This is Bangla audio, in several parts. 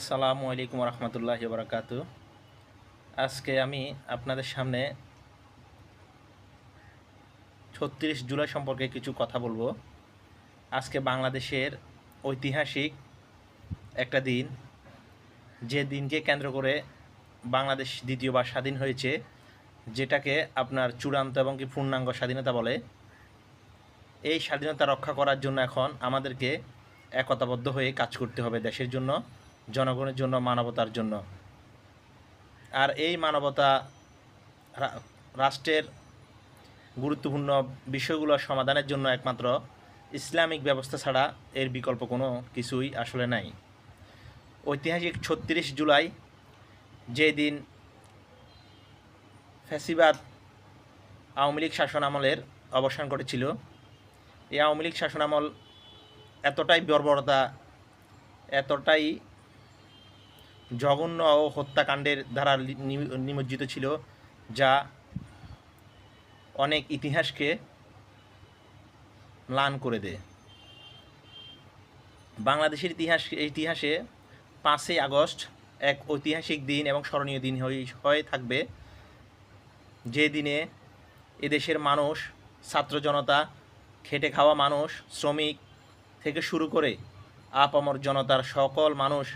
আসসালামু আলাইকুম রহমতুল্লাহ বারাকাতু আজকে আমি আপনাদের সামনে ছত্রিশ জুলাই সম্পর্কে কিছু কথা বলব। আজকে বাংলাদেশের ঐতিহাসিক একটা দিন, যে দিনকে কেন্দ্র করে বাংলাদেশ দ্বিতীয়বার স্বাধীন হয়েছে, যেটাকে আপনার চূড়ান্ত এবং কি পূর্ণাঙ্গ স্বাধীনতা বলে। এই স্বাধীনতা রক্ষা করার জন্য এখন আমাদেরকে একতাবদ্ধ হয়ে কাজ করতে হবে দেশের জন্য। জনগণের জন্য, মানবতার জন্য। আর এই মানবতা রাষ্ট্রের গুরুত্বপূর্ণ বিষয়গুলো সমাধানের জন্য একমাত্র ইসলামিক ব্যবস্থা ছাড়া এর বিকল্প কোনো কিছুই আসলে নাই। ঐতিহাসিক ছত্রিশ জুলাই যে দিন ফ্যাসিবাদ আওয়ামী লীগ শাসন আমলের অবসান ঘটেছিল, এই আওয়ামী লীগ শাসন আমল এতটাই বর্বরতা, এতটাই জঘন্য ও হত্যাকাণ্ডের দ্বারা নিমজ্জিত ছিল, যা অনেক ইতিহাসকে ম্লান করে দেয়। বাংলাদেশের ইতিহাস ইতিহাসে পাঁচই আগস্ট এক ঐতিহাসিক দিন এবং স্মরণীয় দিন হয়ে- হয়ে থাকবে। যে দিনে এদেশের মানুষ, ছাত্র জনতা, খেটে খাওয়া মানুষ, শ্রমিক থেকে শুরু করে আপামর জনতার সকল মানুষ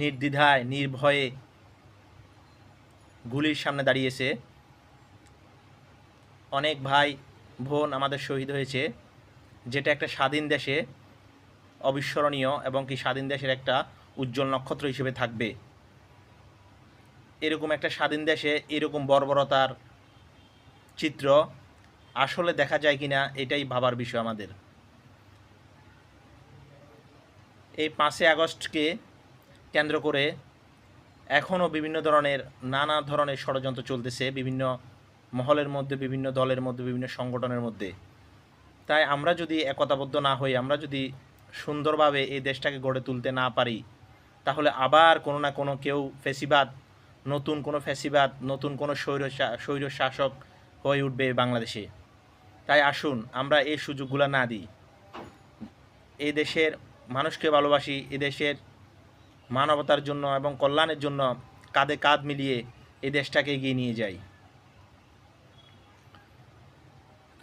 নির্দ্বিধায়, নির্ভয়ে গুলির সামনে দাঁড়িয়েছে। অনেক ভাই, বোন আমাদের শহীদ হয়েছে। যেটা একটা স্বাধীন দেশে অবিস্মরণীয় এবং কি স্বাধীন দেশের একটা উজ্জ্বল নক্ষত্র হিসেবে থাকবে। এরকম একটা স্বাধীন দেশে এরকম বর্বরতার চিত্র আসলে দেখা যায় কিনা, এটাই ভাবার বিষয় আমাদের। এই পাঁচই আগস্টকে কেন্দ্র করে এখনও বিভিন্ন ধরনের, নানা ধরনের ষড়যন্ত্র চলতেছে বিভিন্ন মহলের মধ্যে, বিভিন্ন দলের মধ্যে, বিভিন্ন সংগঠনের মধ্যে। তাই আমরা যদি একতাবদ্ধ না হই, আমরা যদি সুন্দরভাবে এই দেশটাকে গড়ে তুলতে না পারি, তাহলে আবার কোনো না কোনো কেউ ফেসিবাদ, নতুন কোনো ফেসিবাদ, নতুন কোনো স্বৈর স্বৈর শাসক হয়ে উঠবে বাংলাদেশে। তাই আসুন, আমরা এই সুযোগগুলো না দিই। এই দেশের মানুষকে ভালোবাসি এদেশের দেশের মানবতার জন্য এবং কল্যাণের জন্য কাঁধে কাঁধ মিলিয়ে এই দেশটাকে এগিয়ে নিয়ে যাই।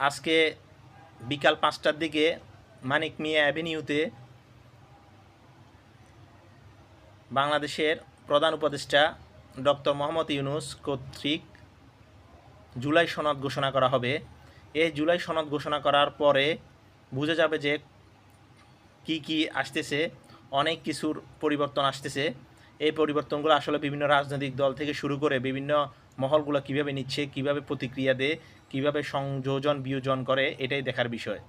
আজকে বিকাল পাঁচটার দিকে মানিক মিয়া অ্যাভিনিউতে বাংলাদেশের প্রধান উপদেষ্টা ডক্টর মোহাম্মদ ইউনুস কর্তৃক জুলাই সনদ ঘোষণা করা হবে। এই জুলাই সনদ ঘোষণা করার পরে বোঝা যাবে যে কি কি আসতেছে। অনেক কিছুর পরিবর্তন আসতেছে। এই পরিবর্তনগুলো আসলে বিভিন্ন রাজনৈতিক দল থেকে শুরু করে বিভিন্ন মহলগুলো কীভাবে নিচ্ছে, কীভাবে প্রতিক্রিয়া দেয়, কীভাবে সংযোজন বিয়োজন করে, এটাই দেখার বিষয়।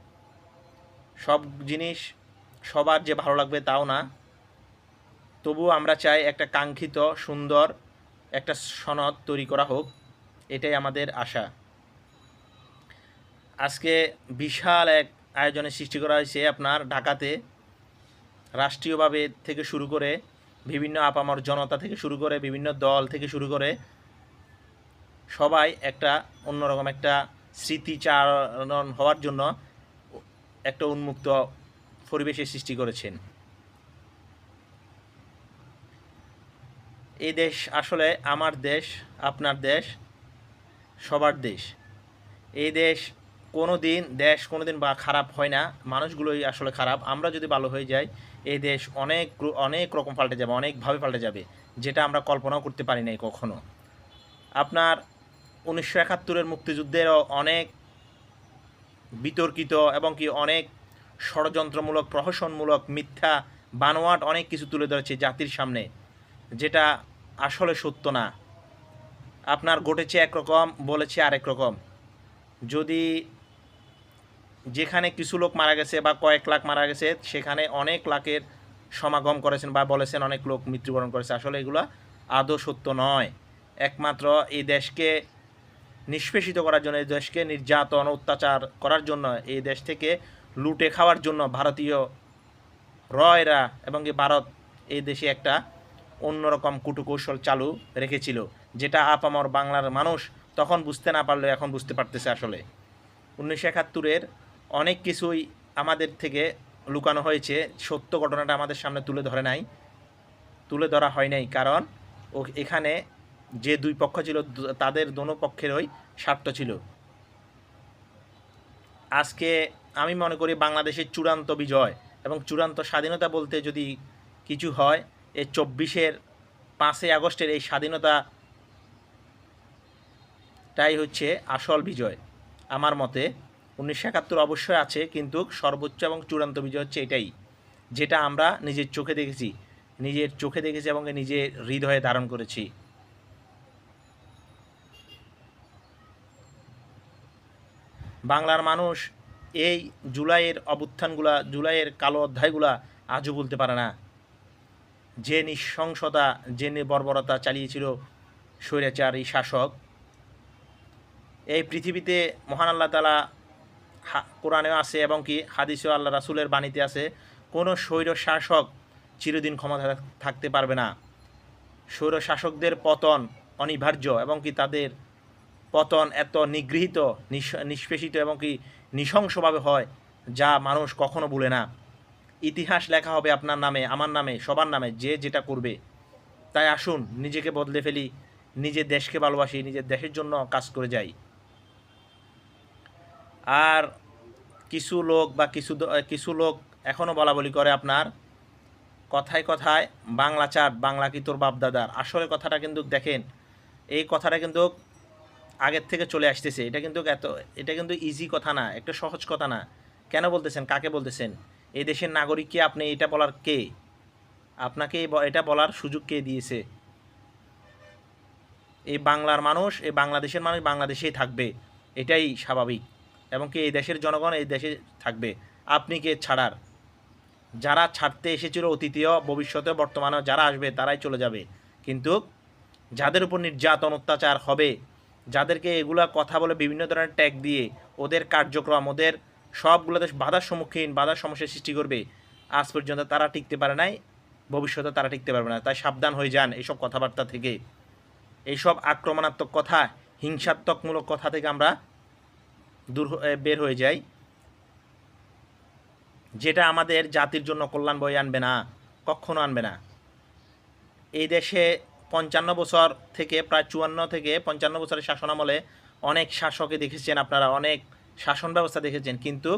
সব জিনিস সবার যে ভালো লাগবে তাও না। তবুও আমরা চাই একটা কাঙ্ক্ষিত, সুন্দর একটা সনদ তৈরি করা হোক, এটাই আমাদের আশা। আজকে বিশাল এক আয়োজনের সৃষ্টি করা হয়েছে আপনার ঢাকাতে। রাষ্ট্রীয়ভাবে থেকে শুরু করে বিভিন্ন আপামর জনতা থেকে শুরু করে বিভিন্ন দল থেকে শুরু করে সবাই একটা অন্যরকম একটা স্মৃতিচারণ হওয়ার জন্য একটা উন্মুক্ত পরিবেশের সৃষ্টি করেছেন। এই দেশ আসলে আমার দেশ, আপনার দেশ, সবার দেশ। এই দেশ কোনো দিন দেশ কোনো দিন বা খারাপ হয় না, মানুষগুলোই আসলে খারাপ। আমরা যদি ভালো হয়ে যাই, এই দেশ অনেক অনেক রকম পাল্টে যাবে অনেকভাবে পাল্টে যাবে, যেটা আমরা কল্পনাও করতে পারি নাই কখনো। আপনার উনিশশো একাত্তরের মুক্তিযুদ্ধেরও অনেক বিতর্কিত এবং কি অনেক ষড়যন্ত্রমূলক, প্রহসনমূলক মিথ্যা বানোয়াট অনেক কিছু তুলে ধরেছে জাতির সামনে, যেটা আসলে সত্য না। আপনার ঘটেছে একরকম, বলেছে আরেক রকম। যদি যেখানে কিছু লোক মারা গেছে বা কয়েক লাখ মারা গেছে, সেখানে অনেক লাখের সমাগম করেছেন বা বলেছেন অনেক লোক মৃত্যুবরণ করেছে। আসলে এগুলো আদৌ সত্য নয়। একমাত্র এই দেশকে নিষ্পেষিত করার জন্য, এই দেশকে নির্যাতন, অত্যাচার করার জন্য, এই দেশ থেকে লুটে খাওয়ার জন্য ভারতীয় রয়রা এবং কি ভারত এই দেশে একটা অন্যরকম কুটুকৌশল চালু রেখেছিল, যেটা আপামর বাংলার মানুষ তখন বুঝতে না পারলেও এখন বুঝতে পারতেছে আসলে। উনিশশো একাত্তরের অনেক কিছুই আমাদের থেকে লুকানো হয়েছে। সত্য ঘটনাটা আমাদের সামনে তুলে ধরে নাই। তুলে ধরা হয় নাই, কারণ ও এখানে যে দুই পক্ষ ছিল তাদের দোনো পক্ষেরই স্বার্থ ছিল। আজকে আমি মনে করি বাংলাদেশের চূড়ান্ত বিজয় এবং চূড়ান্ত স্বাধীনতা বলতে যদি কিছু হয় এই চব্বিশের পাঁচই আগস্টের এই স্বাধীনতা টাই হচ্ছে আসল বিজয়, আমার মতে। উনিশশো একাত্তর অবশ্যই আছে, কিন্তু সর্বোচ্চ এবং চূড়ান্ত বিজয় হচ্ছে এটাই, যেটা আমরা নিজের চোখে দেখেছি, নিজের চোখে দেখেছি এবং নিজের হৃদয়ে ধারণ করেছি। বাংলার মানুষ এই জুলাইয়ের অবুত্থানগুলা জুলাইয়ের কালো অধ্যায়গুলা আজও বলতে পারে না। যে নৃশংসতা, যে বর্বরতা চালিয়েছিল স্বৈরাচারী শাসক, এই পৃথিবীতে মহান আল্লাহ তালা কোরআনেও আছে এবং কি হাদিসেও আল্লাহ রাসুলের বাণীতে আছে, কোনো স্বৈর শাসক চিরদিন ক্ষমতা থাকতে পারবে না। স্বৈর শাসকদের পতন অনিবার্য এবং কি তাদের পতন এত নিগৃহীত নিষ্পেষিত এবং কি নৃশংসভাবে হয় যা মানুষ কখনো ভুলে না। ইতিহাস লেখা হবে আপনার নামে, আমার নামে, সবার নামে, যে যেটা করবে। তাই আসুন, নিজেকে বদলে ফেলি, নিজের দেশকে ভালোবাসি, নিজের দেশের জন্য কাজ করে যাই। আর কিছু লোক বা কিছু কিছু লোক এখনও বলা বলি করে আপনার, কথায় কথায় বাংলা চাট বাংলা কি তোর বাপদাদার আসলে কথাটা কিন্তু দেখেন, এই কথাটা কিন্তু আগের থেকে চলে আসতেছে। এটা কিন্তু এত, এটা কিন্তু ইজি কথা না, একটা সহজ কথা না। কেন বলতেছেন? কাকে বলতেছেন? এই দেশের নাগরিককে আপনি এটা বলার কে? আপনাকে এটা বলার সুযোগ কে দিয়েছে? এই বাংলার মানুষ, এই বাংলাদেশের মানুষ বাংলাদেশেই থাকবে। এটাই স্বাভাবিক। এবং কি এই দেশের জনগণ এই দেশে থাকবে। আপনি কে ছাড়ার? যারা ছাড়তে এসেছিল অতীতীয়, ভবিষ্যতে বর্তমানে যারা আসবে, তারাই চলে যাবে। কিন্তু যাদের উপর নির্যাতন, অত্যাচার হবে, যাদেরকে এগুলা কথা বলে বিভিন্ন ধরনের ট্যাগ দিয়ে ওদের কার্যক্রম, ওদের সবগুলোতে বাধার সম্মুখীন, বাধার সমস্যার সৃষ্টি করবে, আজ পর্যন্ত তারা টিকতে পারে নাই, ভবিষ্যতে তারা টিকতে পারবে না। তাই সাবধান হয়ে যান এইসব কথাবার্তা থেকে। এইসব আক্রমণাত্মক কথা, হিংসাত্মকমূলক কথা থেকে আমরা দূর বের হয়ে যাই যেটা আমাদের জাতির জন্য কল্যাণ বই আনবে না, কখনো আনবে না। এই দেশে পঞ্চান্ন বছর থেকে, প্রায় চুয়ান্ন থেকে পঞ্চান্ন বছরের শাসন আমলে অনেক শাসককে দেখেছেন আপনারা, অনেক শাসন ব্যবস্থা দেখেছেন। কিন্তু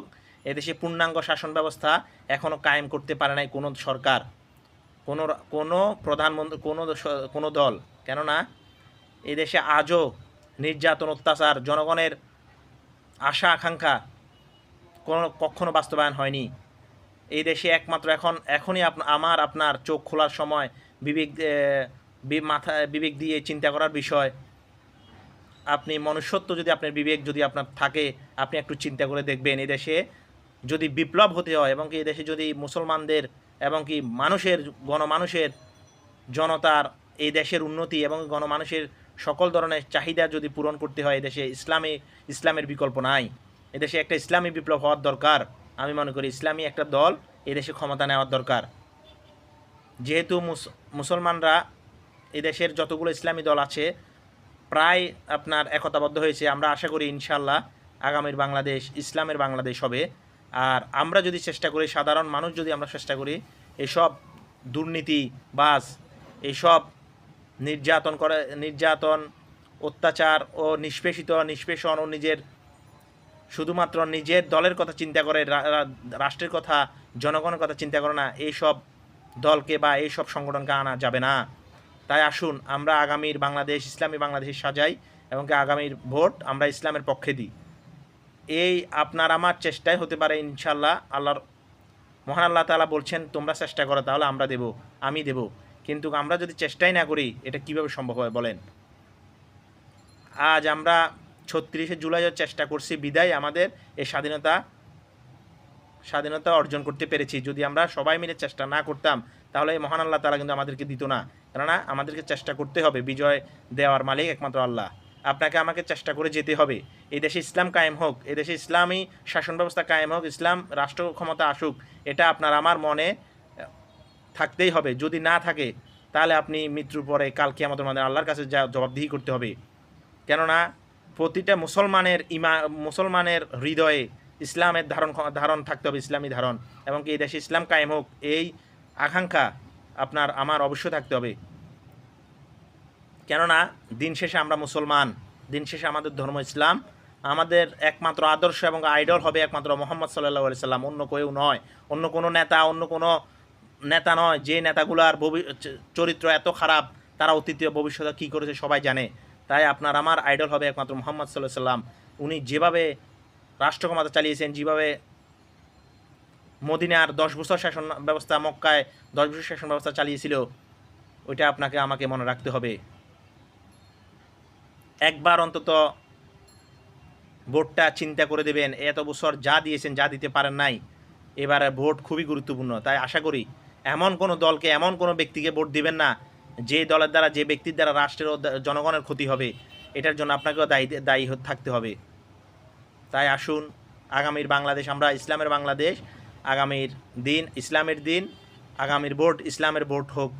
এদেশে পূর্ণাঙ্গ শাসন ব্যবস্থা এখনও কায়েম করতে পারে নাই কোনো সরকার, কোনো কোনো প্রধানমন্ত্রী, কোনো কোনো দল। কেননা এদেশে আজও নির্যাতন, অত্যাচার, জনগণের আশা, আকাঙ্ক্ষা কোনো, কখনো বাস্তবায়ন হয়নি। এই দেশে একমাত্র এখন, এখনই আমার, আপনার চোখ খোলার সময়, বিবেক মাথা, বিবেক দিয়ে চিন্তা করার বিষয়। আপনি মনুষ্যত্ব যদি আপনার বিবেক যদি আপনার থাকে, আপনি একটু চিন্তা করে দেখবেন। এই দেশে যদি বিপ্লব হতে হয় এবং কি দেশে যদি মুসলমানদের এবং কি মানুষের, গণমানুষের জনতার এই দেশের উন্নতি এবং গণমানুষের সকল ধরনের চাহিদা যদি পূরণ করতে হয়, এদেশে ইসলামী, ইসলামের বিকল্প নাই। এদেশে একটা ইসলামী বিপ্লব হওয়ার দরকার। আমি মনে করি ইসলামী একটা দল এদেশে ক্ষমতা নেওয়ার দরকার। যেহেতু মুসলমানরা এদেশের যতগুলো ইসলামী দল আছে, প্রায় আপনার একতাবদ্ধ হয়েছে। আমরা আশা করি ইনশাল্লাহ আগামীর বাংলাদেশ, ইসলামের বাংলাদেশ হবে। আর আমরা যদি চেষ্টা করি, সাধারণ মানুষ যদি আমরা চেষ্টা করি, এসব দুর্নীতি, বাস এইসব নির্যাতন করে, নির্যাতন, অত্যাচার ও নিষ্পেষিত, নিষ্পেষণ ও নিজের, শুধুমাত্র নিজের দলের কথা চিন্তা করে রাষ্ট্রের কথা, জনগণের কথা চিন্তা করে না, এইসব দলকে বা এইসব সংগঠনকে আনা যাবে না। তাই আসুন, আমরা আগামীর বাংলাদেশ, ইসলামী বাংলাদেশ সাজাই এবং আগামীর ভোট আমরা ইসলামের পক্ষে দিই। এই আপনার আমার চেষ্টাই হতে পারে ইনশাল্লাহ আল্লাহর, মহান আল্লাহ তাআলা বলছেন, তোমরা চেষ্টা করো, তাহলে আমরা দেব, আমি দেব। কিন্তু আমরা যদি চেষ্টাই না করি, এটা কীভাবে সম্ভব হয় বলেন? আজ আমরা ছত্রিশে জুলাইও চেষ্টা করছি, বিদায় আমাদের এই স্বাধীনতা স্বাধীনতা অর্জন করতে পেরেছি। যদি আমরা সবাই মিলে চেষ্টা না করতাম, তাহলে এই মহান আল্লাহ তালা কিন্তু আমাদেরকে দিত না। কেননা আমাদেরকে চেষ্টা করতে হবে, বিজয় দেওয়ার মালিক একমাত্র আল্লাহ। আপনাকে আমাকে চেষ্টা করে যেতে হবে। এই দেশে ইসলাম কায়েম হোক, এই দেশে ইসলামী শাসন ব্যবস্থা কায়েম হোক, ইসলাম রাষ্ট্র ক্ষমতা আসুক, এটা আপনার আমার মনে থাকতেই হবে। যদি না থাকে, তাহলে আপনি মৃত্যুর পরে কালকে আমাদের মানে আল্লাহর কাছে যা জবাবদিহি করতে হবে। কেননা, প্রতিটা মুসলমানের ইমা মুসলমানের হৃদয়ে ইসলামের ধারণ ধারণ থাকতে হবে, ইসলামী ধারণ। এবং এই দেশে ইসলাম কায়েম হোক, এই আকাঙ্ক্ষা আপনার, আমার অবশ্যই থাকতে হবে। কেননা, দিন শেষে আমরা মুসলমান, দিন শেষে আমাদের ধর্ম ইসলাম। আমাদের একমাত্র আদর্শ এবং আইডল হবে একমাত্র মোহাম্মদ সাল্লাহ সাল্লাম। অন্য কেউ নয়, অন্য কোনো নেতা, অন্য কোনো নেতা নয়, যে নেতাগুলার চরিত্র এত খারাপ, তারা অতীতে ভবিষ্যতে কী করেছে সবাই জানে। তাই আপনার আমার আইডল হবে একমাত্র মোহাম্মদ সাল্লাহ সাল্লাম। উনি যেভাবে রাষ্ট্রক্ষমতা চালিয়েছেন, যেভাবে মদিনার দশ বছর শাসন ব্যবস্থা, মক্কায় দশ বছর শাসন ব্যবস্থা চালিয়েছিল, ওইটা আপনাকে আমাকে মনে রাখতে হবে। একবার অন্তত ভোটটা চিন্তা করে দেবেন, এত বছর যা দিয়েছেন, যা দিতে পারেন নাই, এবারে ভোট খুবই গুরুত্বপূর্ণ। তাই আশা করি এমন কোনো দলকে, এমন কোনো ব্যক্তিকে ভোট দিবেন না, যে দলের দ্বারা, যে ব্যক্তির দ্বারা রাষ্ট্রের জনগণের ক্ষতি হবে, এটার জন্য আপনাকেও দায়ী দায়ী থাকতে হবে। তাই আসুন, আগামীর বাংলাদেশ, আমরা ইসলামের বাংলাদেশ, আগামীর দিন ইসলামের দিন, আগামীর ভোট ইসলামের ভোট হোক।